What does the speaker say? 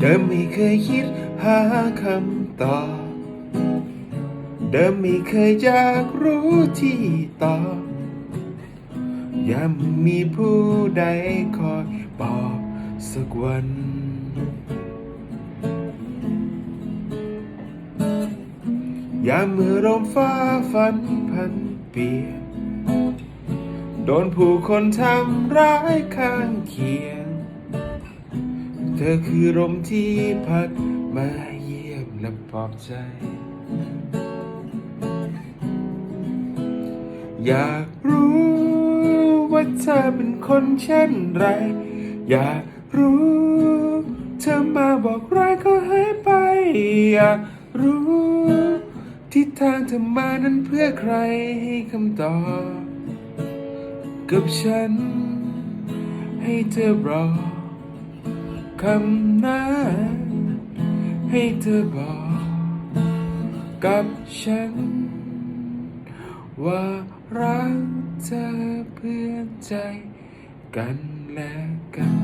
เดิมไม่เคยคิดหาคำตอบ เดิมไม่เคยอยากรู้ที่ตอบยังมีผู้ใดคอยบอกสักวัน ยามเมื่อลมฟ้าฟันพันเปียโดนผู้คนทำร้ายข้างเคียง ธอคือลมที่พัดมาเยี่ยมและปลอบใจ อยากรู้ว่าเธอเป็นคนเช่นไร อยากรู้ เธอมาบอกรักก็หายไป อยากรู้ทิศทางเธอมานั้นเพื่อใครให้คำตอบ กับฉัน ให้เธอรอ คำนั้นให้เธอบอกกับฉัน ว่ารักเธอเพื่อใจกันและกัน